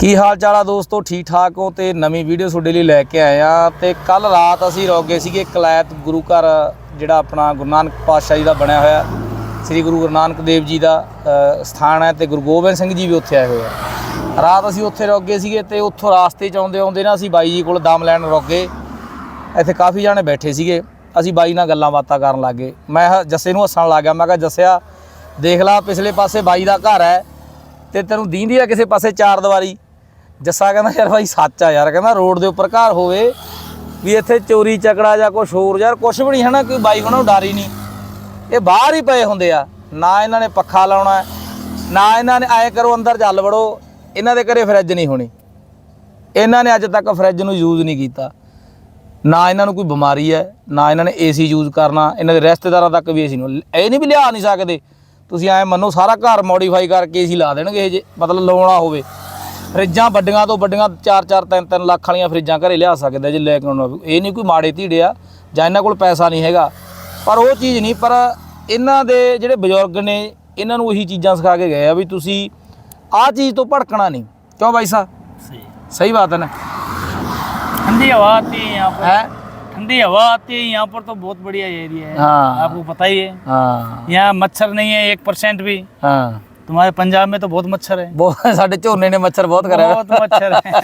ਕੀ ਹਾਲ ਚਾਲ ਆ ਦੋਸਤੋ? ਠੀਕ ਠਾਕ ਹੋ ਤੇ ਨਵੀਂ ਵੀਡੀਓ ਤੁਹਾਡੇ ਲਈ ਲੈ ਕੇ ਆਏ ਆ ਤੇ ਕੱਲ ਰਾਤ ਅਸੀਂ ਰੋਗੇ ਸੀਗੇ ਕਲੈਤ ਗੁਰੂ ਘਰ, ਜਿਹੜਾ ਆਪਣਾ ਗੁਰੂ ਨਾਨਕ ਪਾਤਸ਼ਾਹ ਜੀ ਦਾ ਬਣਿਆ ਹੋਇਆ। ਸ੍ਰੀ ਗੁਰੂ ਗੁਰੂ ਨਾਨਕ ਦੇਵ ਜੀ ਦਾ ਸਥਾਨ ਹੈ ਤੇ ਗੁਰੂ ਗੋਬਿੰਦ ਸਿੰਘ ਜੀ ਵੀ ਉੱਥੇ ਆਏ ਹੋਏ ਆ। ਰਾਤ ਅਸੀਂ ਉੱਥੇ ਰੋਗੇ ਸੀਗੇ ਤੇ ਉੱਥੋਂ ਰਾਸਤੇ ਚ ਆਉਂਦੇ ਆਉਂਦੇ ਨਾ ਅਸੀਂ ਬਾਈ ਜੀ ਕੋਲ ਦਮ ਲੈਣ ਰੋਗੇ ਇੱਥੇ ਕਾਫੀ ਜਾਣੇ ਬੈਠੇ ਸੀਗੇ। ਅਸੀਂ ਬਾਈ ਨਾਲ ਗੱਲਾਂ ਬਾਤਾਂ ਕਰਨ ਲੱਗੇ ਮੈਂ ਹ- ਜੱਸੇ ਨੂੰ ਹੱਸਣ ਲੱਗ ਗਿਆ। ਮੈਂ ਕਿਹਾ, ਜੱਸਿਆ, ਦੇਖ ਲਾ, ਪਿਛਲੇ ਪਾਸੇ ਬਾਈ ਦਾ ਘਰ ਹੈ ਤੇ ਤੈਨੂੰ ਦੀਂਦੀ ਆ ਕਿਸੇ ਪਾਸੇ ਚਾਰ ਦੀਵਾਰੀ? ਜੱਸਾ ਕਹਿੰਦਾ, ਯਾਰ ਬਾਈ ਸੱਚ ਆ ਯਾਰ। ਕਹਿੰਦਾ, ਰੋਡ ਦੇ ਉੱਪਰ ਘਰ ਹੋਵੇ ਵੀ ਇੱਥੇ ਚੋਰੀ, ਚੱਕੜਾ ਜਾਂ ਕੁਛ ਹੋਰ, ਯਾਰ ਕੁਛ ਵੀ ਨਹੀਂ ਹੈ ਨਾ ਕੋਈ ਬਾਈ ਉਹਨਾਂ ਨੂੰ ਡਰ ਹੀ ਨਹੀਂ। ਇਹ ਬਾਹਰ ਹੀ ਪਏ ਹੁੰਦੇ ਆ। ਨਾ ਇਹਨਾਂ ਨੇ ਪੱਖਾ ਲਾਉਣਾ, ਨਾ ਇਹਨਾਂ ਨੇ ਆਏ ਕਰੋ, ਅੰਦਰ ਚੱਲ ਵੜੋ। ਇਹਨਾਂ ਦੇ ਘਰੇ ਫਰਿੱਜ ਨਹੀਂ ਹੋਣੀ। ਇਹਨਾਂ ਨੇ ਅੱਜ ਤੱਕ ਫਰਿੱਜ ਨੂੰ ਯੂਜ਼ ਨਹੀਂ ਕੀਤਾ। ਨਾ ਇਹਨਾਂ ਨੂੰ ਕੋਈ ਬਿਮਾਰੀ ਹੈ, ਨਾ ਇਹਨਾਂ ਨੇ ਏਸੀ ਯੂਜ਼ ਕਰਨਾ। ਇਹਨਾਂ ਦੇ ਰਿਸ਼ਤੇਦਾਰਾਂ ਤੱਕ ਵੀ ਏਸੀ ਨੂੰ ਇਹ ਨਹੀਂ ਵੀ ਲਿਆ ਨਹੀਂ ਸਕਦੇ। ਤੁਸੀਂ ਐ ਮੰਨੋ, ਸਾਰਾ ਘਰ ਮੋਡੀਫਾਈ ਕਰਕੇ ਏਸੀ ਲਾ ਦੇਣਗੇ ਇਹ ਜੇ, ਮਤਲਬ ਲਾਉਣਾ ਹੋਵੇ। ਫਰਿੱਜਾਂ ਵੱਡੀਆਂ ਤੋਂ ਵੱਡੀਆਂ 4-4 3-3 ਲੱਖ ਵਾਲੀਆਂ ਫਰਿੱਜਾਂ ਘਰੇ ਲਿਆ ਸਕਦੇ ਜੇ ਲੈ ਕੇ ਆਉਣਾ ਹੋਵੇ। ਇਹ ਨਹੀਂ ਕੋਈ ਮਾੜੇ ਧੀੜੇ ਆ ਜਾਂ ਇਹਨਾਂ ਕੋਲ ਪੈਸਾ ਨਹੀਂ ਹੈਗਾ ਪਰ ਉਹ ਚੀਜ਼ ਨਹੀਂ ਪਰ ਇਹਨਾਂ ਦੇ ਜਿਹੜੇ ਬਜ਼ੁਰਗ ਨੇ ਇਹਨਾਂ ਨੂੰ ਉਹੀ ਚੀਜ਼ਾਂ ਸਿਖਾ ਕੇ ਗਏ ਆ ਵੀ ਤੁਸੀਂ ਆਹ ਚੀਜ਼ ਤੋਂ ਭੜਕਣਾ ਨਹੀਂ ਕਿਉਂ ਬਾਈ ਸਾਹਿਬ सही ਸਹੀ ਬਾਤ ਹੈ ਨਾ ठंडी हवा आती है यहाँ पर ਹੈ ठंडी हवा आती है यहाँ पर तो बहुत बढ़िया एरिया है हाँ। आपको पता ही है ਹਾਂ यहाँ मच्छर नहीं है एक परसेंट भी ਹਾਂ तुम्हारे पंजाब में तो बहुत मच्छर है ਬਹੁਤ ਸਾਡੇ ਝੋਨੇ ਨੇ ਮੱਛਰ ਬਹੁਤ ਕਰਿਆ बहुत मच्छर है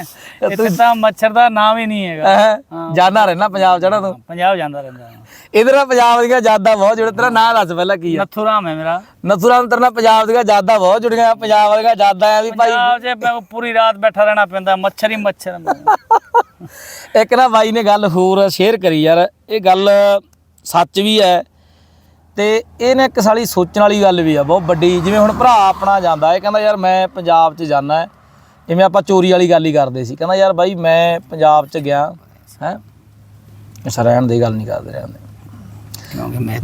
इतना मच्छर का नाम ही नहीं है ਹੈ ਜਾਣਾ ਰਹਿਣਾ ਪੰਜਾਬ ਚੜਾ ਤੂੰ पंजाब जाता रहता है ਇਧਰ ਨਾ ਪੰਜਾਬ ਦੀਆਂ ਯਾਦਾਂ ਬਹੁਤ ਜੁੜੇ ਤੇਰਾ ਨਾਂ ਦੱਸ ਪਹਿਲਾਂ ਕੀ ਆ नथुराम है मेरा ਨਥੂਰਾਮ ਤੇਰੇ ਨਾਲ ਪੰਜਾਬ ਦੀਆਂ ਯਾਦਾਂ ਬਹੁਤ ਜੁੜੀਆਂ ਪੰਜਾਬ ਵਾਲੀਆਂ ਯਾਦਾਂ ਆ ਵੀ ਭਾਈ पंजाब से मैं पूरी रात बैठा रहना पैंदा मच्छर ही मच्छर है। ਇੱਕ ਨਾ ਬਾਈ ਨੇ ਗੱਲ ਹੋਰ ਸ਼ੇਅਰ ਕਰੀ ਯਾਰ ਇਹ ਗੱਲ ਸੱਚ ਵੀ ਹੈ ਤੇ ਇਹ ਨਾ ਇੱਕ ਸਾਲੀ ਸੋਚਣ ਵਾਲੀ ਗੱਲ ਵੀ ਆ ਬਹੁਤ ਵੱਡੀ। ਜਿਵੇਂ ਹੁਣ ਭਰਾ ਆਪਣਾ ਜਾਂਦਾ ਹੈ ਕਹਿੰਦਾ ਯਾਰ ਮੈਂ ਪੰਜਾਬ 'ਚ ਜਾਣਾ ਹੈ। ਜਿਵੇਂ ਆਪਾਂ ਚੋਰੀ ਵਾਲੀ ਗੱਲ ਹੀ ਕਰਦੇ ਸੀ। ਕਹਿੰਦਾ ਯਾਰ ਬਾਈ ਮੈਂ ਪੰਜਾਬ 'ਚ ਗਿਆ ਹੈ? ਅੱਛਾ ਰਹਿਣ ਦੀ ਗੱਲ ਨਹੀਂ ਕਰਦੇ ਰਹਿਣ ਦੇ।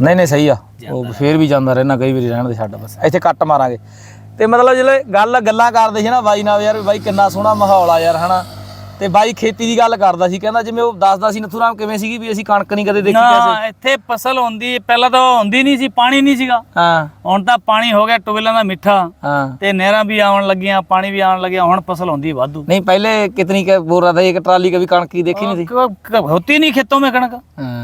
ਨਹੀਂ ਨਹੀਂ ਸਹੀ ਆ। ਉਹ ਫੇਰ ਵੀ ਜਾਂਦਾ ਰਹਿਣਾ ਕਈ ਵਾਰੀ ਰਹਿਣ ਦੇ ਛੱਡ ਬਸ। ਇੱਥੇ ਕੱਟ ਮਾਰਾਂਗੇ। ਤੇ ਮਤਲਬ ਜਿਹੜੇ ਗੱਲ ਗੱਲਾਂ ਕਰਦੇ ਸੀ ਨਾ ਬਾਈ ਨਾਲ ਯਾਰ ਬਾਈ ਕਿੰਨਾ ਸੋਹਣਾ ਮਾਹੌਲ ਆ ਯਾਰ ਹਨਾ? ਤੇ ਬਾਈ ਖੇਤੀ ਦੀ ਗੱਲ ਕਰਦਾ ਸੀ ਕਹਿੰਦਾ ਜਿਵੇਂ ਉਹ ਦੱਸਦਾ ਸੀ ਨਥੂਰਾਮ ਕਿਵੇਂ ਸੀਗੀ ਵੀ ਅਸੀਂ ਕਣਕ ਨਹੀਂ ਕਦੇ ਦੇਖੀ ਨਾ ਇੱਥੇ ਫਸਲ ਹੁੰਦੀ ਪਹਿਲਾਂ ਤਾਂ ਹੁੰਦੀ ਨਹੀਂ ਸੀ ਪਾਣੀ ਨਹੀਂ ਸੀਗਾ। ਹਾਂ। ਹੁਣ ਤਾਂ ਪਾਣੀ ਹੋ ਗਿਆ ਟੁਬਲਾਂ ਦਾ ਮਿੱਠਾ। ਹਾਂ। ਤੇ ਨਹਿਰਾਂ ਵੀ ਆਉਣ ਲੱਗੀਆਂ ਪਾਣੀ ਵੀ ਆਉਣ ਲੱਗਿਆ ਹੁਣ ਫਸਲ ਹੁੰਦੀ ਵਾਧੂ। ਨਹੀਂ ਪਹਿਲੇ ਕਿਤਨੀ ਕੇ ਬੋਰਾ ਦਾ ਇੱਕ ਟਰਾਲੀ ਕਵੀ ਕਣਕ ਹੀ ਦੇਖੀ ਨਹੀਂ ਸੀ? ਹੋਤੀ ਨਹੀਂ ਖੇਤੋਂ ਮੇ ਕਣਕ।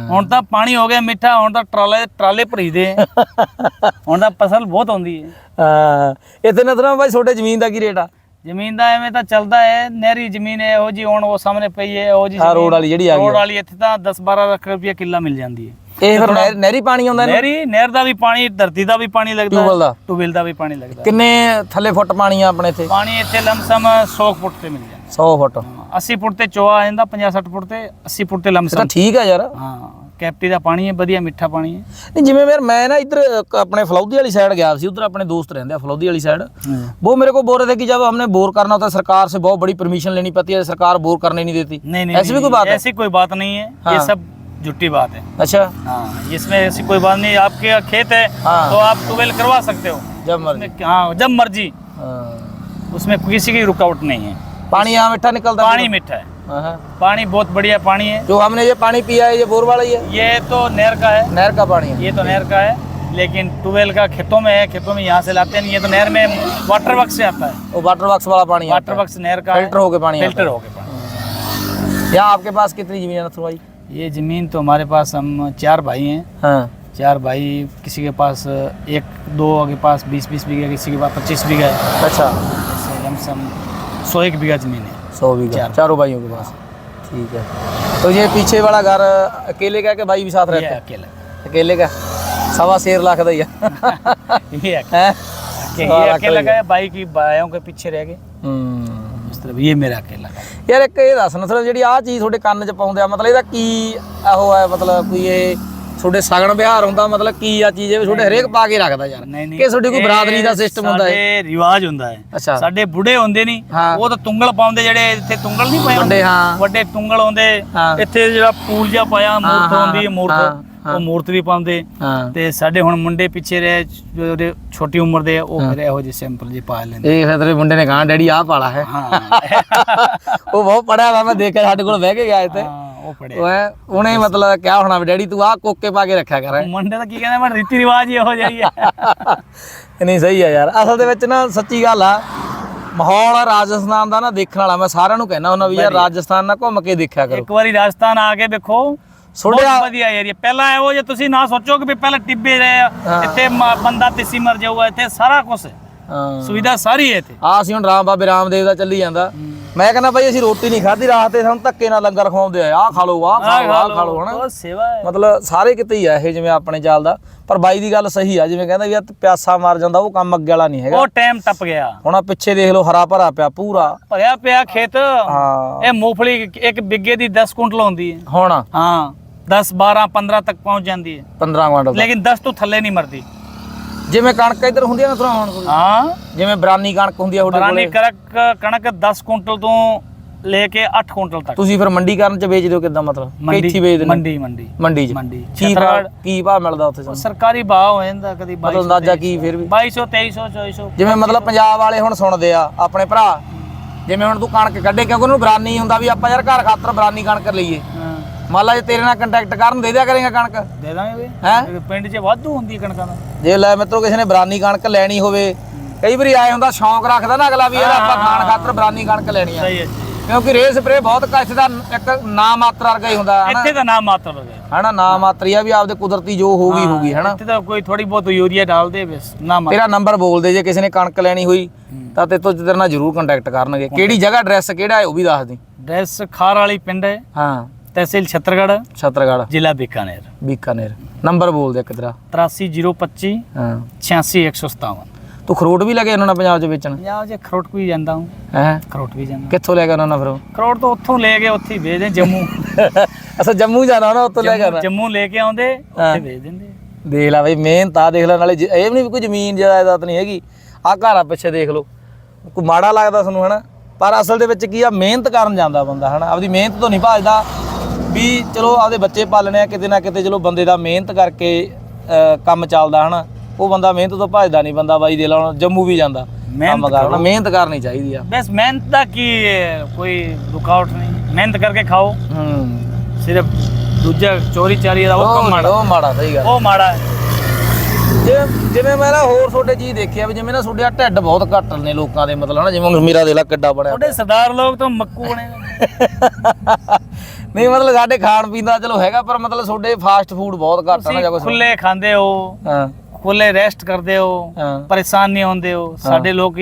ਹੁਣ ਤਾਂ ਪਾਣੀ ਹੋ ਗਿਆ ਮਿੱਠਾ ਹੁਣ ਤਾਂ ਟਰਾਲੇ ਟਰਾਲੇ ਭਰੀਦੇ ਹੁਣ ਤਾਂ ਫਸਲ ਬਹੁਤ ਹੁੰਦੀ ਹੈ। ਹਾਂ। ਇਥੇ ਨਥੂ ਬਾਈ ਤੁਹਾਡੇ ਜ਼ਮੀਨ ਦਾ ਕੀ ਰੇਟ ਆ? ਜ਼ਮੀਨ ਦਾ ਐਵੇਂ ਤਾਂ ਚੱਲਦਾ ਹੈ ਨਹਿਰੀ ਜ਼ਮੀਨ ਹੈ ਇਹੋ ਜੀ ਹੁਣ ਉਹ ਸਾਹਮਣੇ ਪਈ ਹੈ ਇਹੋ ਜੀ ਰੋਡ ਵਾਲੀ ਜਿਹੜੀ ਆ ਗਈ ਰੋਡ ਵਾਲੀ ਇੱਥੇ ਤਾਂ 10 12 ਲੱਖ ਰੁਪਏ ਕਿੱਲਾ ਮਿਲ ਜਾਂਦੀ ਹੈ। ਇਹ ਫਿਰ ਨਹਿਰ- ਨਹਿਰੀ ਪਾਣੀ ਆਉਂਦਾ ਇਹਨੂੰ? ਨਹਿਰੀ ਨਹਿਰ ਦਾ ਵੀ ਪਾਣੀ ਧਰਤੀ ਦਾ ਵੀ ਪਾਣੀ ਲੱਗਦਾ ਟਿਊਬਵੈੱਲ ਦਾ? ਟੂਬੇਲ ਦਾ ਵੀ ਪਾਣੀ ਲੱਗਦਾ। ਹੈ। ਕਿੰਨੇ ਥੱਲੇ ਫੁੱਟ ਪਾਣੀ ਆ ਆਪਣੇ ਇੱਥੇ? ਪਾਣੀ ਇੱਥੇ ਲਮਸਮ 100 ਫੁੱਟ ਤੇ ਮਿਲ ਜਾਂਦਾ। 100 ਫੁੱਟ। ਇਹ 80 ਫੁੱਟ ਤੇ ਚੋਆ ਆ ਜਾਂਦਾ 50 60 ਫੁੱਟ ਤੇ 80 ਫੁੱਟ ਤੇ ਤਾਂ ਲਮਸਮ ਠੀਕ ਆ ਯਾਰ। ਹਾਂ। ਕੈਪਟੀ ਦਾ ਪਾਣੀ ਹੈ ਵਧੀਆ ਮਿੱਠਾ ਪਾਣੀ ਹੈ ਨਹੀਂ ਜਿਵੇਂ ਮੇਰ ਮੈਂ ਨਾ ਇੱਧਰ ਇੱਕ ਆਪਣੇ ਫਲੌਦੀ वाली साइड गया ਸੀ उधर अपने दोस्त रहते हैं फलौदी वाली साइड वो मेरे को बोल रहे थे कि जब हमने बोर करना होता है सरकार से बहुत बड़ी परमिशन लेनी पड़ती है सरकार बोर करने नहीं देती नहीं नहीं ऐसी भी नहीं, कोई बात है ऐसी कोई बात नहीं है हाँ। ये सब झूठी बात है अच्छा हाँ इसमें ऐसी कोई बात नहीं आपके खेत है हाँ। तो आप ट्यूबवेल करवा सकते हो जब मर्जी उसमें हाँ जब मर्जी हाँ। उसमें किसी की रुकावट नहीं है पानी यहाँ मीठा निकलता है पानी मीठा है हाँ, हाँ। पानी बहुत बढ़िया पानी है। जो हमने ये पानी पिया है ये बोर वाला ही है। ये तो नहर का है। नहर का पानी है। ये तो नहर का है लेकिन ट्यूबवेल का खेतों में है खेतों में यहाँ से लाते हैं। ये तो नहर में वाटर वर्क से आता है। वो वाटर बॉक्स वाला पानी वाटर वर्क नहर का फ़िल्टर होके पानी फ़िल्टर हो गया पानी यहाँ आपके पास कितनी ज़मीन है भाई ये ज़मीन तो हमारे पास हम चार भाई हैं। हाँ। चार भाई किसी के पास एक दो के पास बीस बीस बीघा किसी के पास पच्चीस बीघा है। अच्छा। सौ एक बीघा ज़मीन है। सौ बीघा चार। चारों भाइयों के पास ठीक है तो ये पीछे वाला घर अकेले का के भाई भी साथ ये रहते हैं अकेला अकेले का सवा शेर लाख दैया ये अकेला है ये अकेला का है भाई की भाइयों के पीछे रह गए ਹੂੰ इस तरफ ये मेरा अकेला का है ਯਾਰ ਇੱਕ ਇਹ ਦੱਸ ਮਤਲਬ ਜਿਹੜੀ ਆਹ ਚੀਜ਼ ਤੁਹਾਡੇ ਕੰਨ 'ਚ ਪਾਉਂਦੇ ਆ ਮਤਲਬ ਇਹਦਾ ਕੀ ਉਹ ਹੈ ਮਤਲਬ ਕੋਈ ਇਹ ਤੁਹਾਡੇ ਸਗਣ ਵਿਹਾਰ ਹੁੰਦਾ ਮਤਲਬ ਕੀ ਆ ਚੀਜ਼ ਇਹ ਤੁਹਾਡੇ ਹਰੇਕ ਪਾ ਕੇ ਰੱਖਦਾ ਯਾਰ। ਕਿ ਤੁਹਾਡੀ ਕੋਈ ਬਰਾਦਰੀ ਦਾ ਸਿਸਟਮ ਹੁੰਦਾ ਹੈ ਸਾਡੇ ਰਿਵਾਜ ਹੁੰਦਾ ਹੈ। ਸਾਡੇ ਬੁੱਢੇ ਹੁੰਦੇ ਨਹੀਂ। ਉਹ ਤਾਂ ਤੁੰਗਲ ਪਾਉਂਦੇ ਜਿਹੜੇ ਇੱਥੇ ਤੁੰਗਲ ਨਹੀਂ ਪਏ ਵੱਡੇ ਹੁੰਦੇ। ਹਾਂ। ਵੱਡੇ ਤੁੰਗਲ ਹੁੰਦੇ। ਇੱਥੇ ਜਿਹੜਾ ਪੂਲ ਜਿਹਾ ਪਾਇਆ ਮੂਰਤ ਹੁੰਦੀ ਹੈ ਮੂਰਤ। ਉਹ ਮੂਰਤ ਵੀ ਪਾਉਂਦੇ। ਤੇ ਸਾਡੇ ਹੁਣ ਮੁੰਡੇ ਪਿੱਛੇ ਰਹੇ ਜੋ ਉਹਦੇ ਛੋਟੀ ਉਮਰ ਦੇ ਉਹ ਫਿਰ ਇਹੋ ਜਿਹੇ ਸਿੰਪਲ ਜਿਹੇ ਪਾ ਲੈਂਦੇ। ਇਹ ਫਿਰ ਤੇਰੇ ਮੁੰਡੇ ਨੇ ਕਹਾ ਡੈਡੀ ਆਹ ਪਾਲਾ ਹੈ। ਉਹ ਬਹੁਤ ਪੜਿਆ ਵਾ ਮੈਂ ਦੇਖਿਆ ਸਾਡੇ ਕੋਲ ਬਹਿ ਕੇ ਗਿਆ ਇੱਥੇ। ਉਹ ਐਂ- ਉਹਨੇ ਮਤਲਬ ਕਿਹਾ ਹੋਣਾ ਵੀ ਡੈਡੀ ਤੂੰ ਆਹ ਕੋਕੇ ਪਾ ਕੇ ਰੱਖਿਆ ਕਰ। ਮੁੰਡੇ ਤਾਂ ਕੀ ਕਹਿੰਦੇ ਮੈਂ ਰੀਤੀ ਰਿਵਾਜ ਹੀ ਇਹੋ ਜਿਹਾ ਹੀ ਹੈ ਨਹੀਂ ਸਹੀ ਆ ਯਾਰ। ਅਸਲ ਦੇ ਵਿੱਚ ਨਾ ਸੱਚੀ ਗੱਲ ਆ ਮਾਹੌਲ ਰਾਜਸਥਾਨ ਦਾ ਨਾ ਦੇਖਣ ਵਾਲਾ ਮੈਂ ਸਾਰਿਆਂ ਨੂੰ ਕਹਿਣਾ ਹੁੰਦਾ ਵੀ ਯਾਰ ਰਾਜਸਥਾਨ ਨਾ ਘੁੰਮ ਕੇ ਦੇਖਿਆ ਕਰੋ। ਇੱਕ ਵਾਰੀ ਰਾਜਸਥਾਨ ਆ ਕੇ ਵੇਖੋ ਬਹੁਤ ਵਧੀਆ ਏਰੀਆ ਪਹਿਲਾਂ ਇਹੋ ਜੇ ਤੁਸੀਂ ਨਾ ਸੋਚੋ ਕਿ ਵੀ ਪਹਿਲਾਂ ਟਿੱਬੇ ਰਹੇ। ਇੱਥੇ ਬੰਦਾ ਤਿੱਸੀ ਮਰ ਜਾਊਗਾ ਇੱਥੇ ਸਾਰਾ ਕੁਝ ਹਾਂ। ਸੁਵਿਧਾ ਸਾਰੀ ਹੈ ਇੱਥੇ। ਆ ਅਸੀਂ ਹੁਣ ਰਾਮ ਬਾਬੇ ਰਾਮਦੇਵ ਦਾ ਚੱਲੀ ਜਾਂਦਾ। ਮੈਂ ਕਹਿੰਦਾ ਬਾਈ ਅਸੀਂ ਰੋਟੀ ਨਹੀਂ ਖਾਧੀ ਰਾਤ ਤੇ ਸਾਨੂੰ ਧੱਕੇ ਨਾਲ ਲੰਗਰ ਖਵਾਉਂਦੇ ਆ। ਆਹ ਖਾ ਲਓ ਆਹ ਖਾ ਲਓ ਆਹ ਖਾ ਲਓ ਹਨਾ? ਬਹੁਤ ਸੇਵਾ ਹੈ। ਮਤਲਬ ਸਾਰੇ ਕਿਤੇ ਹੀ ਆ ਇਹ ਜਿਵੇਂ ਆਪਣੇ ਚੱਲਦਾ ਪਰ ਬਾਈ ਦੀ ਗੱਲ ਸਹੀ ਆ ਜਿਵੇਂ ਕਹਿੰਦਾ ਵੀ ਆ ਪਿਆਸਾ ਮਾਰ ਜਾਂਦਾ ਉਹ ਕੰਮ ਅੱਗੇ ਵਾਲਾ ਨਹੀਂ ਹੈਗਾ। ਉਹ ਟਾਈਮ ਟੱਪ ਗਿਆ। ਹੁਣ ਆ ਪਿੱਛੇ ਦੇਖ ਲਓ ਹਰਾ ਭਰਾ ਪਿਆ ਪੂਰਾ। ਭਰਿਆ ਪਿਆ ਖੇਤ। ਹਾਂ। ਇਹ ਮੂੰਗਫਲੀ ਇੱਕ ਬਿੱਗੇ ਦੀ 10 ਕੁਇੰਟਲ ਹੁੰਦੀ ਹੈ। ਹੁਣ? ਹਾਂ। 10 12 15 ਤੱਕ ਪਹੁੰਚ ਜਾਂਦੀ ਹੈ। 15 ਕੁਆਂਟਲ ਲੇਕਿਨ 10 ਤੋਂ ਥੱਲੇ ਨਹੀਂ ਮਰਦੀ। ਜਿਵੇਂ ਕਣਕ ਇੱਧਰ ਹੁੰਦੀ ਆ ਨਾ ਥੋੜਾ ਹੁਣ ਹਾਂ। ਜਿਵੇਂ ਬਰਾਨੀ ਕਣਕ ਹੁੰਦੀ ਆ ਤੁਹਾਡੇ ਪੁਰਾਣੀ ਕੋਲੇ। ਕਣਕ ਕਣਕ 10 ਕੁਇੰਟਲ ਤੋਂ ਲੈ ਕੇ 8 ਕੁਇੰਟਲ ਤੱਕ। ਤੁਸੀਂ ਫਿਰ ਮੰਡੀਕਰਨ ਚ ਵੇਚਦੇ ਹੋ ਕਿੱਦਾਂ ਮਤਲਬ? ਕਿ ਇੱਥੇ ਹੀ ਵੇਚਦੇ ਨੇ ਮੰਡੀ ਮੰਡੀ। ਮੰਡੀ ਚ। ਮੰਡੀ। ਕੀ ਭਾਅ ਕੀ ਭਾਅ ਮਿਲਦਾ ਉੱਥੇ ਸਾਨੂੰ? ਸਰਕਾਰੀ ਭਾਅ ਹੋ ਜਾਂਦਾ ਕਦੀ 2200 ਮਤਲਬ ਅੰਦਾਜ਼ਾ ਕੀ ਫਿਰ ਵੀ? 2200 2300 2400 ਜਿਵੇਂ ਮਤਲਬ ਪੰਜਾਬ ਵਾਲੇ ਹੁਣ ਸੁਣਦੇ ਆ ਆਪਣੇ ਭਰਾ ਜਿਵੇਂ ਹੁਣ ਤੂੰ ਕਣਕ ਕੱਢੇ ਕਿਉਂਕਿ ਉਹਨੂੰ ਬਰਾਨੀ ਹੁੰਦਾ ਵੀ ਆਪਾਂ ਯਾਰ ਘਰ ਖਾਤਰ ਬਰਾਨੀ ਕਣਕ ਲਈਏ। ਹਾਂ ਮੰਨ ਲਾ ਜੇ ਤੇਰੇ ਨਾਲ ਕੰਟੈਕਟ ਕਰਨ ਦੇ ਦਿਆ ਕਰੇਗਾ ਕਣਕ। ਦੇ ਦਾਂਗੇ ਵੀ ਹੈਂ? ਪਿੰਡ 'ਚ ਵਾਧੂ ਹੁੰਦੀ ਕਣਕਾਂ ਦਾ। ਜੇ ਲੈ ਮਿੱਤਰੋ ਕਿਸੇ ਨੇ ਬਰਾਨੀ ਕਣਕ ਲੈਣੀ ਹੋਵੇ ਕਈ ਵਾਰੀ ਆਏ ਹੁੰਦਾ ਸ਼ੌਂਕ ਰੱਖਦਾ ਨਾ ਅਗਲਾ ਵੀ ਯਾਰ ਆਪਾਂ ਖਾਣ ਖਾਤਰ ਬਰਾਨੀ ਕਣਕ ਲੈਣੀ ਆ। ਸਹੀ ਹੈ ਜੀ। ਕਿਉਂਕਿ ਰੇ ਸਪਰੇ ਬਹੁਤ ਕੱਚ ਦਾ ਇੱਕ ਨਾ ਮਾਤਰ ਵਰਗਾ ਹੀ ਹੁੰਦਾ ਹਨਾ? ਇੱਥੇ ਤਾਂ ਨਾਮ ਮਾਤਰ ਹੋ। ਗਿਆ ਹਨਾ ਨਾ ਮਾਤਰੀ ਆ ਵੀ ਆਪਦੇ ਕੁਦਰਤੀ ਜੋ ਹੋ ਗਈ ਹੋ ਗਈ ਹਨਾ? ਇੱਥੇ ਤਾਂ ਕੋਈ ਥੋੜੀ ਬਹੁਤ ਯੂਰੀਆ ਡਾਲ ਦੇ ਬਸ ਨਾ ਮਾਤਰ ਤੇਰਾ ਨੰਬਰ ਬੋਲ ਦੇ ਜੇ ਕਿਸੇ ਨੇ ਕਣਕ ਲੈਣੀ ਹੋਈ ਤਾਂ ਤੇ ਤੋਂ ਤੇਰੇ ਨਾਲ ਜ਼ਰੂਰ ਕੰਟੈਕਟ ਕਰਨਗੇ। ਕਿਹੜੀ ਜਗ੍ਹਾ ਐਡਰੈਸ ਕਿਹੜਾ ਹੈ ਉਹ ਵੀ ਦੱਸ ਦੀ। ਡਰੈਸ ਖਾਰ ਵਾਲੀ ਪਿੰਡ ਹੈ। ਹਾਂ। ਤਹਿਸੀਲ ਛਤਰਗੜ੍ਹ ਛਤਰਗੜ੍ਹ। ਜ਼ਿਲ੍ਹਾ ਬੀਕਾਨੇਰ। ਬੀਕਾਨੇਰ। ਨੰਬਰ ਬੋਲ ਦੇ ਇੱਕ ਤੇਰਾ। 83025 ਹਾਂ। 86157 ਤੂੰ ਖਰੋਟ ਵੀ ਲਗੇ ਉਹਨਾਂ ਨਾਲ ਪੰਜਾਬ 'ਚ ਵੇਚਣ? ਪੰਜਾਬ 'ਚ ਖਰੋਟ ਵੀ ਜਾਂਦਾ ਹੂੰ। ਹੈ? ਖਰੋਟ ਵੀ ਜਾਂਦਾ। ਕਿੱਥੋਂ ਲੈ ਕੇ ਉਹਨਾਂ ਫਿਰ? ਖਰੋਟ ਤੋਂ ਉੱਥੋਂ ਲੈ ਕੇ ਉੱਥੇ ਹੀ ਵੇਚਦੇ ਜੰਮੂ। ਅੱਛਾ ਜੰਮੂ ਜਾਣਾ ਨਾ ਉੱਥੋਂ ਲੈ ਕੇ ਆਉਣਾ। ਜੰਮੂ ਲੈ ਕੇ ਆਉਂਦੇ। ਉੱਥੇ ਵੇਚ ਦਿੰਦੇ। ਦੇਖ ਲੈ ਬਈ ਮਿਹਨਤ ਆ ਦੇਖ ਲੈ ਨਾਲੇ ਇਹ ਵੀ ਨਹੀਂ ਕੋਈ ਜ਼ਮੀਨ ਜਾਇਦਾਦ ਨਹੀਂ ਹੈਗੀ। ਆ ਘਰ ਆ ਪਿੱਛੇ ਦੇਖ ਲਓ। ਕੋਈ ਮਾੜਾ ਲੱਗਦਾ ਤੁਹਾਨੂੰ ਹਨਾ? ਪਰ ਅਸਲ ਦੇ ਵਿੱਚ ਕੀ ਆ ਮਿਹਨਤ ਕਰਨ ਜਾਂਦਾ ਬੰਦਾ ਹਨਾ? ਆਪਦੀ ਮਿਹਨਤ ਤੋਂ ਨਹੀਂ ਭੱਜਦਾ। ਵੀ ਚਲੋ ਆਪਦੇ ਬੱਚੇ ਪਾਲਣੇ ਆ ਕਿਤੇ ਨਾ ਕਿਤੇ ਚਲੋ ਬੰਦੇ ਦਾ ਮਿਹਨਤ ਕਰਕੇ ਕੰਮ ਚੱਲਦਾ ਹਨਾ। ਉਹ ਬੰਦਾ ਮਿਹਨਤ ਤੋਂ ਭੱਜਦਾ ਨਹੀਂ ਬੰਦਾ ਬਾਈ ਦੇ ਲਾਉਣ ਜੰਮੂ ਵੀ ਜਾਂਦਾ। ਮਿਹਨਤ ਕੰਮ ਕਰਨਾ ਮਿਹਨਤ ਕਰਨੀ ਚਾਹੀਦੀ ਆ। ਬਸ ਮਿਹਨਤ ਦਾ ਕੀ ਕੋਈ ਰੁਕਾਵਟ ਨਹੀਂ। ਮਿਹਨਤ ਕਰਕੇ ਖਾਓ। ਹੂੰ। ਸਿਰਫ ਦੂਜਾ ਚੋਰੀ ਚਾਰੀ ਦਾ ਉਹ ਕੰਮ ਮਾੜਾ। ਉਹ ਮਾੜਾ ਸਹੀ ਗੱਲ। ਉਹ ਮਾੜਾ। ਜਿਵੇਂ ਮੈਂ ਨਾ ਹੋਰ ਤੁਹਾਡੇ ਚੀਜ਼ ਦੇਖਿਆ ਵੀ ਜਿਵੇਂ ਨਾ ਆ ਢਿੱਡ ਬਹੁਤ ਘੱਟ ਨੇ ਲੋਕਾਂ ਦੇ ਮਤਲਬ ਨਾ ਜਿਵੇਂ ਮੇਰਾ ਦੇ ਲਾ ਕਿੱਡਾ ਬਣਿਆ। ਤੁਹਾਡੇ ਸਰਦਾਰ ਲੋਕ ਤਾਂ ਮੱਕੂ ਬਣੇ। ਨਹੀਂ ਮਤਲਬ ਸਾਡੇ ਖਾਣ ਪੀਣ ਦਾ ਚਲੋ ਹੈਗਾ ਪਰ ਮਤਲਬ ਤੁਹਾਡੇ ਫਾਸਟ ਫੂਡ ਬਹੁਤ ਘੱਟ ਆ ਨਾ ਜਾਂ ਤੁਸੀਂ ਖੁੱਲੇ ਖਾਂਦੇ ਹੋ ਹਾਂ। ਖੁੱਲੇ ਰੈਸਟ ਕਰਦੇ ਹੋ ਹਾਂ। ਪਰੇਸ਼ਾਨ ਨਹੀਂ ਹੁੰਦੇ ਹੋ ਸਾਡੇ ਲੋਕ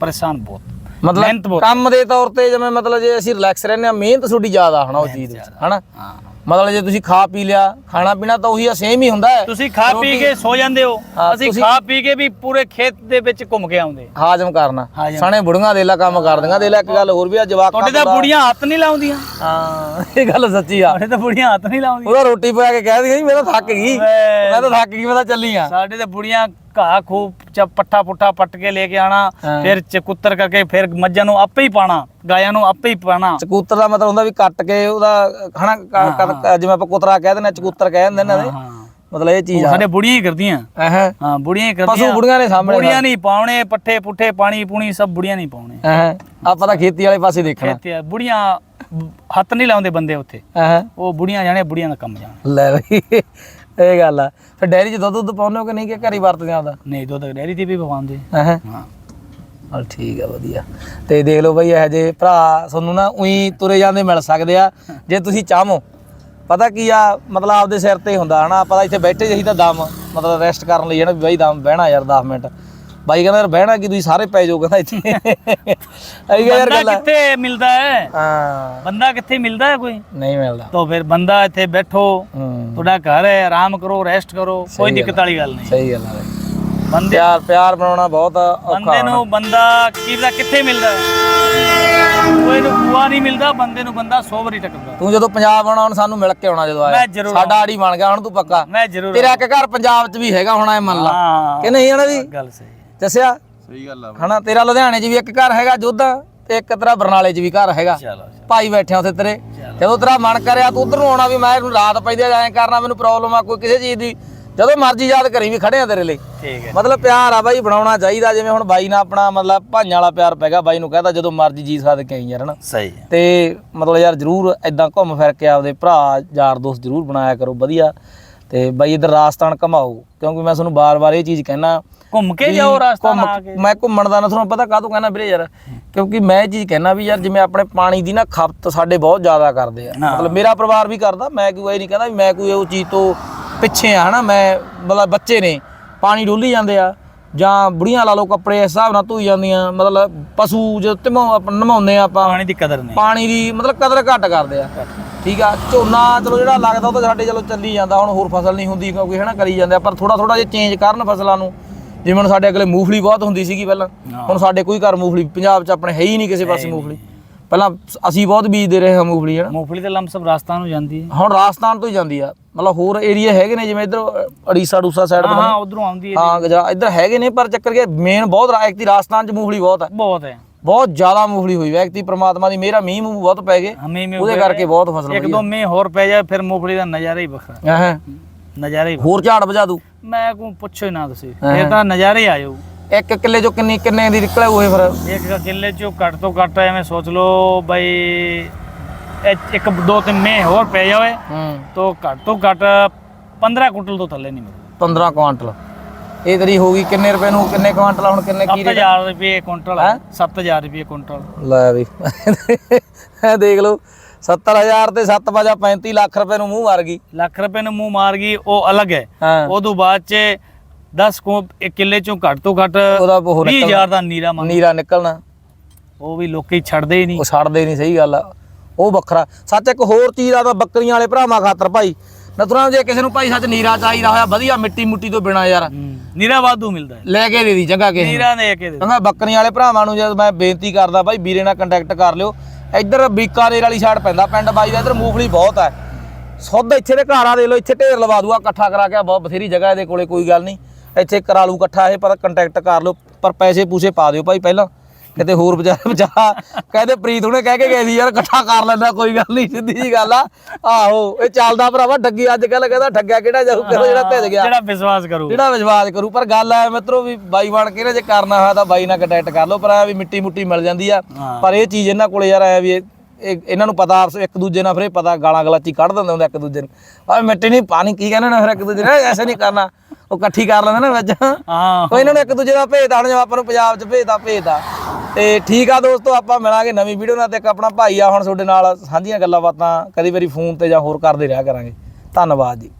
ਪਰੇਸ਼ਾਨ ਬਹੁਤ ਮਿਹਨਤ ਮਤਲਬ ਬਹੁਤ। ਕੰਮ ਦੇ ਤੌਰ ਤੇ ਜਿਵੇਂ ਮਤਲਬ ਜੇ ਅਸੀਂ ਰਿਲੈਕਸ ਰਹਿੰਦੇ ਆ ਮਿਹਨਤ ਤੁਹਾਡੀ ਜ਼ਿਆਦਾ ਹਨਾ ਉਹ ਚੀਜ਼ ਦੇ ਵਿੱਚ ਹਨਾ? ਹਾਂ। ਮਤਲਬ ਜੇ ਤੁਸੀਂ ਖਾ ਪੀ ਲਿਆ ਖਾਣਾ ਪੀਣਾ ਤਾਂ ਉਹੀ ਸੇਮ ਹੀ ਹੁੰਦਾ ਹੈ। ਤੁਸੀਂ ਖਾ ਪੀ ਕੇ ਸੋ ਜਾਂਦੇ ਹੋ। ਹਾਂ, ਅਸੀਂ ਤੁਸੀਂ- ਖਾ ਪੀ ਕੇ ਵੀ ਪੂਰੇ ਖੇਤ ਦੇ ਵਿੱਚ ਘੁੰਮ ਕੇ ਆਉਂਦੇ। ਹਾਜ਼ਮ ਕਰਨਾ। ਹਾਜ਼ਮ। ਸਣੇ ਬੁੜੀਆਂ ਦੇ ਲਾ ਕੰਮ ਕਰਦੀਆਂ ਦੇ ਲਾ ਇੱਕ ਗੱਲ ਹੋਰ ਵੀ ਆ ਜਵਾਕਾਂ ਤੁਹਾਡੇ ਤਾਂ ਬੁੜੀਆਂ ਹੱਥ ਨਹੀਂ ਲਾਉਂਦੀਆਂ। ਹਾਂ ਇਹ ਗੱਲ ਸੱਚੀ ਆ। ਤਾਂ ਬੁੜੀਆਂ ਹੱਥ ਨਹੀਂ ਲਾਉਂਦੀਆਂ। ਉਹਦਾ ਰੋਟੀ ਪਾ ਕੇ ਕਹਿ ਦਿੰਦੀ ਮੈਂ ਤਾਂ ਥੱਕ ਗਈ। ਮੈਂ ਤਾਂ ਥੱਕ ਗਈ ਮੈਂ ਤਾਂ ਚੱਲੀ ਆ। ਸਾਡੇ ਤਾਂ ਬੁੜੀਆਂ ਘਾਹ ਖੂਬ ਚ ਪੱਠਾ ਪੁੱਠਾ ਪੱਟ ਕੇ ਲੈ ਕੇ ਆਣਾ ਹਾਂ। ਫਿਰ ਚਕੁੱਤਰ ਕਰਕੇ ਫਿਰ ਮੱਝਾਂ ਨੂੰ ਆਪੇ ਹੀ ਪਾਣਾ ਗਾਇਆਂ ਨੂੰ ਆਪੇ ਹੀ ਪਾਣਾ। ਚਕੂਤਰ ਦਾ ਮਤਲਬ ਹੁੰਦਾ ਵੀ ਕੱਟ ਕੇ ਉਹਦਾ ਹਨਾ ਕ- ਕ- ਜਿਵੇਂ ਆਪਾਂ ਕੁਤਰਾ ਕਹਿ ਦਿੰਦੇ ਆ, ਚਕੂਤਰ ਕਹਿ ਦਿੰਦੇ ਨੇ ਇਹਨਾਂ ਦੇ ਹਾਂ। ਮਤਲਬ ਇਹ ਚੀਜ਼ ਆ। ਸਾਡੇ ਬੁੜੀਆਂ ਹੀ ਕਰਦੀਆਂ। ਐਹ। ਹਾਂ ਬੁੜੀਆਂ ਹੀ ਕਰਦੀਆਂ। ਪਸ਼ੂ ਬੁੜੀਆਂ ਨੇ ਸਾਹਮਣੇ ਬੁੜੀਆਂ ਨਹੀਂ ਪਾਉਣੇ ਪੱਠੇ ਪੁੱਠੇ ਪਾਣੀ ਪੂਣੀ ਸਭ ਬੁੜੀਆਂ ਨਹੀਂ ਪਾਉਣੇ। ਐਹ। ਆਪਾਂ ਤਾਂ ਖੇਤੀ ਵਾਲੇ ਪਾਸੇ ਦੇਖਣਾ। ਖੇਤ ਬੁੜੀਆਂ ਹੱਥ ਨਹੀਂ ਲਾਉਂਦੇ ਬੰਦੇ ਉੱਥੇ। ਐਹ। ਉਹ ਬੁੜੀਆਂ ਜਾਣੇ ਬੁੜੀਆਂ ਦਾ ਕੰਮ ਜਾਣੇ। ਲੈ ਬਈ। ਇਹ ਗੱਲ ਆ। ਫਿਰ ਡੈਰੀ 'ਚ ਦੁੱਧ ਦੁੱਧ ਪਾਉਂਦੇ ਹੋ ਕਿ ਨਹੀਂ ਕਿ ਘਰੀ ਵਰਤਦੇ ਆਪਦਾ? ਨਹੀਂ ਦੁੱਧ ਡੈਰੀ ਤੇ ਵੀ ਪਵਾਉਂਦੇ। ਐਹ ਹਾਂ। ਚਲ ਠੀਕ ਆ ਵਧੀਆ। ਤੇ ਦੇਖ ਲਓ ਬਈ ਇਹ ਜੇ ਭਰਾ ਤੁਹਾਨੂੰ ਨਾ ਉਹੀ ਤੁਰੇ ਜਾਂਦੇ ਮਿਲ ਸਕਦੇ ਆ। ਜੇ ਤੁਸੀਂ ਚਾਹੋ। ਪਤਾ ਕੀ ਆ ਮਤਲਬ ਆਪਦੇ ਸਿਰ ਤੇ ਹੁੰਦਾ ਹਨਾ? ਆਪਾਂ ਇੱਥੇ ਬੈਠੇ ਜਿਹੀ ਤਾਂ ਦਮ ਮਤਲਬ ਰੈਸਟ ਕਰਨ ਲਈ ਵੀ ਬਾਈ ਦਮ ਬਹਿਣਾ ਯਾਰ 10 ਮਿੰਟ। ਬਾਈ ਕਹਿੰਦਾ ਯਾਰ ਬਹਿਣਾ ਕੀ ਤੁਸੀਂ ਸਾਰੇ ਪੈ ਜਾਓ ਕਹਿੰਦਾ ਇੱਥੇ। ਅਈ ਯਾਰ ਗੱਲ ਕਿੱਥੇ ਮਿਲਦਾ ਹੈ? ਹਾਂ। ਬੰਦਾ ਕਿੱਥੇ ਮਿਲਦਾ ਹੈ ਕੋਈ? ਨਹੀਂ ਮਿਲਦਾ। ਤਾਂ ਫਿਰ ਬੰਦਾ ਇੱਥੇ ਬੈਠੋ ਤੁਹਾਡਾ ਘਰ ਹੈ ਆਰਾਮ ਕਰੋ ਰੈਸਟ ਕਰੋ ਕੋਈ ਦਿੱਕਤ ਵਾਲੀ ਗੱਲ ਨਹੀਂ। ਸਹੀ ਗੱਲ ਹੈ ਬੰਦੇ ਪਿਆਰ ਪਿਆਰ ਬਣਾਉਣਾ ਬਹੁਤ ਔਖਾ ਬੰਦੇ ਨੂੰ। ਬੰਦਾ ਕਿਹਦਾ ਕਿੱਥੇ ਮਿਲਦਾ ਹੈ। ਕੋਈ ਨੂੰ ਬੂਆ ਨਹੀਂ ਮਿਲਦਾ ਬੰਦੇ ਨੂੰ ਬੰਦਾ 100 ਵਾਰੀ ਟਕਦਾ ਤੂੰ ਜਦੋਂ ਪੰਜਾਬ ਆਉਣਾ ਹੁਣ ਸਾਨੂੰ ਮਿਲ ਕੇ ਆਉਣਾ ਜਦੋਂ ਆਇਆ। ਸਾਡਾ ਆੜੀ ਬਣ ਗਿਆ ਹੁਣ ਤੂੰ ਪੱਕਾ। ਤੇਰਾ ਇੱਕ ਘਰ ਪੰਜਾਬ 'ਚ ਵੀ ਹੈਗਾ ਹੁਣ ਐ ਮੰਨ ਲਾ। ਕਿ ਨਹੀਂ ਹਣਾ ਵੀ? ਗੱਲ ਸਹੀ। ਦੱਸਿਆ? ਸਹੀ ਗੱਲ ਆ ਹਨਾ ਤੇਰਾ ਲੁਧਿਆਣੇ 'ਚ ਵੀ ਇੱਕ ਘਰ ਹੈਗਾ ਜੋਧਾ ਤੇ ਇੱਕ ਤੇਰਾ ਬਰਨਾਲੇ 'ਚ ਵੀ ਘਰ ਹੈਗਾ। ਚਲੋ। ਭਾਈ ਬੈਠੇ ਆ ਉੱਥੇ ਤੇਰੇ। ਜਦੋਂ ਤੇਰਾ ਮਨ ਕਰਿਆ ਤੂੰ ਉਧਰ ਨੂੰ ਆਉਣਾ ਵੀ ਮੈਂ ਇਹਨੂੰ ਰਾਤ ਪੈਂਦੀ ਐਂ ਕਰਨਾ ਮੈਨੂੰ ਪ੍ਰੋਬਲਮ ਆ ਕੋਈ ਕਿਸੇ ਚੀਜ਼ ਦੀ। ਜਦੋਂ ਮਰਜ਼ੀ ਯਾਦ ਕਰੀ ਵੀ ਖੜੇ ਆ ਤੇਰੇ ਲਈ। ਠੀਕ ਹੈ। ਮਤਲਬ ਪਿਆਰ ਆ ਬਾਈ ਬਣਾਉਣਾ ਚਾਹੀਦਾ। ਜਿਵੇਂ ਹੁਣ ਬਾਈ ਨਾਲ ਆਪਣਾ ਮਤਲਬ ਭਾਈਆਂ ਵਾਲਾ ਪਿਆਰ ਪੈ ਗਿਆ ਬਾਈ ਨੂੰ ਕਹਦਾ ਜਦੋਂ ਮਰਜ਼ੀ ਜੀ ਸਾਦ ਕੇ ਆਈ ਯਾਰ ਹਨਾ। ਸਹੀ ਹੈ। ਤੇ ਮਤਲਬ ਯਾਰ ਜਰੂਰ ਐਦਾਂ ਘੁੰਮ ਫਿਰ ਕੇ ਆਪਦੇ ਭਰਾ ਯਾਰ ਦੋਸਤ ਜਰੂਰ ਬਣਾਇਆ ਕਰੋ ਵਧੀਆ। ਤੇ ਬਾਈ ਇਧਰ ਰਾਜਸਥਾਨ ਘਮਾਓ ਕਿਉਂਕਿ ਮੈਂ ਤੁਹਾਨੂੰ ਬਾਰ-ਬਾਰ ਇਹ ਚੀਜ਼ ਕਹਿਣਾ ਘੁੰਮ ਕੇ ਜਾਓ ਘੁੰਮ- ਆ ਕੇ। ਮੈਂ ਘੁੰਮਣ ਦਾ ਨਾ ਤੁਹਾਨੂੰ ਪਤਾ ਕਾਹਤੋਂ ਕਹਿਣਾ ਵੀਰੇ ਯਾਰ ਕਿਉਂਕਿ ਮੈਂ ਇਹ ਚੀਜ਼ ਕਹਿਣਾ ਵੀ ਯਾਰ ਜਿਵੇਂ ਆਪਣੇ ਪਾਣੀ ਦੀ ਨਾ ਖਪਤ ਸਾਡੇ ਬਹੁਤ ਜ਼ਿਆਦਾ ਕਰਦੇ ਆ। ਮਤਲਬ ਮੇਰਾ ਪਰਿਵਾਰ ਵੀ ਕਰਦਾ ਮੈਂ ਕੋਈ ਇਹ ਨਹੀਂ ਕਹਿੰਦਾ ਵੀ ਮੈਂ ਕੋਈ ਉਹ ਚੀਜ਼ ਤੋਂ ਪਿੱਛੇ ਆ ਹਨਾ ਮੈਂ ਮਤਲਬ ਬੱਚੇ ਨੇ ਪਾਣੀ ਡੋਲੀ ਜਾਂਦੇ ਆ ਜਾਂ ਬੁੜੀਆਂ ਲਾ ਲਓ ਕੱਪੜੇ ਇਸ ਹਿਸਾਬ ਨਾਲ ਧੋਈ ਜਾਂਦੀਆਂ ਮਤਲਬ ਪਸ਼ੂ ਜਦੋਂ ਆ ਆਪਾਂ। ਪਾਣੀ ਦੀ ਕਦਰ ਨਹੀਂ। ਪਾਣੀ ਦੀ ਮਤਲਬ ਕਦਰ ਘੱਟ ਕਰਦੇ ਆ। ਠੀਕ ਆ ਝੋਨਾ ਚਲੋ ਜਿਹੜਾ ਲੱਗਦਾ ਉਹ ਤਾਂ ਸਾਡੇ ਚਲੋ ਚੱਲੀ ਜਾਂਦਾ ਹੁਣ ਹੋਰ ਫਸਲ ਨਹੀਂ ਹੁੰਦੀ ਕਿਉਂਕਿ ਹਨਾ ਕਰੀ ਜਾਂਦੇ ਆ ਪਰ ਥੋੜਾ ਥੋੜਾ ਜੇ ਚੇਂਜ ਕਰਨ ਫਸਲਾਂ ਨੂੰ। ਜਿਵੇਂ ਹੁਣ ਸਾਡੇ ਅਗਲੇ ਮੂੰਗਫਲੀ ਬਹੁਤ ਹੁੰਦੀ ਸੀਗੀ ਪਹਿਲਾਂ ਹਾਂ। ਹੁਣ ਸਾਡੇ ਕੋਈ ਘਰ ਮੂੰਗਫਲੀ ਪੰਜਾਬ 'ਚ ਆਪਣੇ ਹੈ ਹੀ ਨਹੀਂ ਕਿਸੇ ਪਾਸੇ ਮੂੰਗਫਲੀ। ਪਹਿਲਾਂ ਅਸੀਂ ਬਹੁਤ ਬੀਜਦੇ ਰਹੇ ਹਾਂ ਮੂੰਗਫਲੀ ਹਨਾ ਮੂੰਗਫਲੀ ਤੇ ਲੰਮਸਮ ਰਾਸਤਾਨ ਨੂੰ ਜਾਂਦੀ ਹੈ। ਹੁਣ ਰਾਜਸਥਾਨ ਤੋਂ ਹੀ ਜਾਂਦੀ ਆ ਮਤਲਬ ਹੋਰ ਏਰੀਆ ਹੈਗੇ ਨੇ ਜਿਵੇਂ ਇਧਰ ਅੜੀਸਾ ਡੂਸਾ ਸਾਈਡ ਹਾਂ ਹਾਂ ਉਧਰੋਂ ਆਉਂਦੀ ਹੈ ਹਾਂ ਇੱਧਰ ਹੈਗੇ ਨੇ ਪਰ ਚੱਕਰ ਕੀ ਮੇਨ ਬਹੁਤ ਰਾਇਕਤੀ ਰਾਜਸਥਾਨ 'ਚ ਮੂੰਗਫਲੀ ਬਹੁਤ ਆ ਬਹੁਤ ਹੈ। ਬਹੁਤ ਜ਼ਿਆਦਾ ਮੂੰਗਫਲੀ ਹੋਈ ਵਿਅਕਤੀ ਪ੍ਰਮਾਤਮਾ ਦੀ ਮੇਰਾ ਮੀਂਹ ਮੂੰਹ ਬਹੁਤ ਪੈ ਗਏ। ਉਹਦੇ ਕਰਕੇ ਬਹੁਤ ਫਸਲ ਇੱਕ ਦੋ ਮੇ ਹੋਰ ਪੈ ਜਾਏ ਫਿਰ ਮੂੰਗਫਲੀ ਦਾ ਨਜ਼ਾਰਾ ਹੀ ਵੱਖਰਾ। ਹੈ ਨਜ਼ਾਰਾ ਹੀ। ਹੋਰ ਝਾੜ ਵਜਾ ਦੂ। ਮੈਂ ਕੋ ਪੁੱਛੋ ਹੀ ਨਾ ਤੁਸੀਂ। ਇਹ ਤਾਂ ਨਜ਼ਾਰੇ ਆਇਓ ਇੱਕ ਕਿੱਲੇ ਚੋਂ ਕਿੰਨੀ ਕਿੰਨੇ ਦੀ ਨਿਕਲੇ ਹੋਏ ਫਿਰ? ਇੱਕ ਕਿੱਲੇ ਚੋਂ ਘੱਟ ਤੋਂ ਘੱਟ ਐਵੇਂ ਸੋਚ ਲਓ ਬਈ ਇੱਕ ਦੋ ਤਿੰਨ ਮੇ ਹੋਰ ਪੈ ਜਾਵੇ ਹੂੰ। ਤਾਂ ਘੱਟ ਤੋਂ ਘੱਟ 15 ਕੁਇੰਟਲ ਤੋਂ ਥੱਲੇ ਨਹੀਂ ਮਿਲਦਾ। 15 ਕੁਆਂਟਲ ਇਹ ਤੇਰੀ ਹੋ ਗਈ ਕਿੰਨੇ ਰੁਪਏ ਨੂੰ ਕਿੰਨੇ ਕੁਆਂਟਲ ਹੁਣ ਕਿੰਨੇ ਕੀ ਰੇਟ 7000 ਰੁਪਏ ਕੁਇੰਟਲ ਹੈ? 7000 ਰੁਪਏ ਕੁਇੰਟਲ ਲੈ ਵੀ। ਇਹ ਦੇਖ ਲਓ 70000 ਤੇ 7 ਵਜਾ 35 ਲੱਖ ਰੁਪਏ ਨੂੰ ਮੂੰਹ ਮਾਰ ਗਈ। ਲੱਖ ਰੁਪਏ ਨੂੰ ਮੂੰਹ ਮਾਰ ਗਈ ਉਹ ਅਲੱਗ ਹੈ। ਉਦੋਂ ਬਾਅਦ ਚ 10 ਕੋ ਇੱਕ ਕਿੱਲੇ ਚੋਂ ਘੱਟ ਤੋਂ ਘੱਟ ਉਹਦਾ ਉਹ ਨਿਕਲ 20000 ਦਾ ਨੀਰਾ ਨੀਰਾ ਨਿਕਲਣਾ। ਉਹ ਵੀ ਲੋਕੀ ਛੱਡਦੇ ਹੀ ਨਹੀਂ। ਉਹ ਛੱਡਦੇ ਨਹੀਂ ਸਹੀ ਗੱਲ ਆ। ਉਹ ਵੱਖਰਾ। ਸੱਚ ਇੱਕ ਹੋਰ ਚੀਜ਼ ਆ ਬੱਕਰੀਆਂ ਵਾਲੇ ਭਰਾਵਾਂ ਖਾਤਰ ਭਾਈ। ਨਥੁਰਾ ਜੇ ਕਿਸੇ ਨੂੰ ਭਾਈ ਸੱਚ ਨੀਰਾ ਚਾਹੀਦਾ ਹੋਇਆ ਵਧੀਆ ਮਿੱਟੀ ਮੁੱਟੀ ਤੋਂ ਬਿਨਾ ਯਾਰ। ਨੀਰਾ ਵਾਧੂ ਮਿਲਦਾ ਹੈ। ਲੈ ਕੇ ਦੇ ਦੀ ਜਗ੍ਹਾ ਕਿਸੇ। ਨੀਰਾ ਦੇ ਕੇ ਦੇ ਮੈਂ ਬੱਕਰੀਆਂ ਵਾਲੇ ਭਰਾਵਾਂ ਨੂੰ ਜਦ ਮੈਂ ਬੇਨਤੀ ਕਰਦਾ ਭਾਈ ਵੀਰੇ ਨਾਲ ਕੰਟੈਕਟ ਕਰ ਲਿਓ। ਇੱਧਰ ਬੀਕਾਨੇਰ ਵਾਲੀ ਸਾਈਡ ਪੈਂਦਾ ਪਿੰਡ ਬਾਈ ਦਾ ਇੱਧਰ ਮੂੰਗਫਲੀ ਬਹੁਤ ਹੈ। ਸੁੱਧ ਇੱਥੇ ਦੇ ਘਰ ਦੇ ਲਓ ਇੱਥੇ ਢੇਰ ਲਵਾ ਦੂਆ ਇਕੱਠਾ ਕਰਾ ਕੇ ਬਹੁਤ ਬਥੇਰੀ ਜਗ੍ਹਾ ਇਹਦੇ ਕੋਲੇ ਕੋਈ ਗੱਲ ਨਹੀਂ। ਇੱਥੇ ਕਰਾ ਲੂ ਇਕੱਠਾ ਇਹ ਪਰ ਕੰਟੈਕਟ ਕਰ ਲਿਓ ਪਰ ਪੈਸੇ ਪੂਸੇ ਪਾ ਦਿਓ ਭਾਈ ਪਹਿਲਾਂ। ਕਿਤੇ ਹੋਰ ਵਿਚਾਰਾ ਵਿਚਾਰਾ ਕਹਿੰਦੇ ਪ੍ਰੀਤ ਹੁਣੇ ਕਹਿ ਕੇ ਗਏ ਸੀ ਯਾਰ ਇਕੱਠਾ ਕਰ ਲੈਂਦਾ ਕੋਈ ਗੱਲ ਨਹੀਂ ਸਿੱਧੀ ਜੀ ਗੱਲ ਆ। ਆਹੋ ਇਹ ਚੱਲਦਾ ਭਰਾਵਾ ਠੱਗੀ ਅੱਜ ਕੱਲ ਕਹਿੰਦਾ ਠੱਗਿਆ ਕਿਹੜਾ ਜਾਊ ਕਹਿੰਦਾ ਜਿਹੜਾ ਭਿੱਜ ਗਿਆ। ਜਿਹੜਾ ਵਿਸ਼ਵਾਸ ਕਰੂ। ਜਿਹੜਾ ਵਿਸ਼ਵਾਸ ਕਰੂ ਪਰ ਗੱਲ ਆ ਮਿੱਤਰੋ ਵੀ ਬਾਈ ਬਣ ਕੇ ਨਾ ਜੇ ਕਰਨਾ ਹੋਇਆ ਤਾਂ ਬਾਈ ਨਾਲ ਕੰਟੈਕਟ ਕਰ ਲਓ ਪਰ ਆ ਵੀ ਮਿੱਟੀ ਮੁੱਟੀ ਮਿਲ ਜਾਂਦੀ ਆ। ਪਰ ਇਹ ਚੀਜ਼ ਇਹਨਾਂ ਕੋਲੇ ਯਾਰ ਆਇਆ ਵੀ ਇਹ ਇਹ- ਇਹਨਾਂ ਨੂੰ ਪਤਾ ਆਪਸ ਇੱਕ ਦੂਜੇ ਨਾਲ ਫਿਰ ਇਹ ਪਤਾ ਗਾਲਾਂ ਗਲਾਚੀ ਕੱਢ ਦਿੰਦੇ ਹੁੰਦੇ ਇੱਕ ਦੂਜੇ ਨੂੰ। ਆ ਮਿੱਟੀ ਨਹੀਂ ਪਾਣੀ ਕੀ ਕਹਿੰਦੇ ਨੇ ਫਿਰ ਇੱਕ ਦੂਜੇ ਨਾਲ ਐਸੇ ਨਹੀਂ ਕਰਨਾ। ਉਹ ਇਕੱਠੀ ਕਰ ਲੈਂਦੇ ਨਾ ਵਿੱਚ। ਹਾਂ ਉਹ ਇਹਨਾਂ ਨੂੰ ਇੱਕ ਦੂਜੇ ਦਾ ਭੇਦ ਆਣ ਜਿਵੇਂ ਆਪਾਂ ਨੂੰ ਪੰਜਾਬ 'ਚ ਭੇਦ ਆ। ਤੇ ਠੀਕ ਆ ਦੋਸਤੋ ਆਪਾਂ ਮਿਲਾਂਗੇ ਨਵੀਂ ਵੀਡੀਓ ਨਾਲ ਤੇ ਇੱਕ ਆਪਣਾ ਭਾਈ ਆ ਹੁਣ ਤੁਹਾਡੇ ਨਾਲ ਸਾਂਝੀਆਂ ਗੱਲਾਂ ਬਾਤਾਂ ਕਦੀ ਵਾਰੀ ਫੋਨ ਤੇ ਜਾਂ ਹੋਰ ਕਰਦੇ ਰਿਹਾ ਕਰਾਂਗੇ। ਧੰਨਵਾਦ ਜੀ।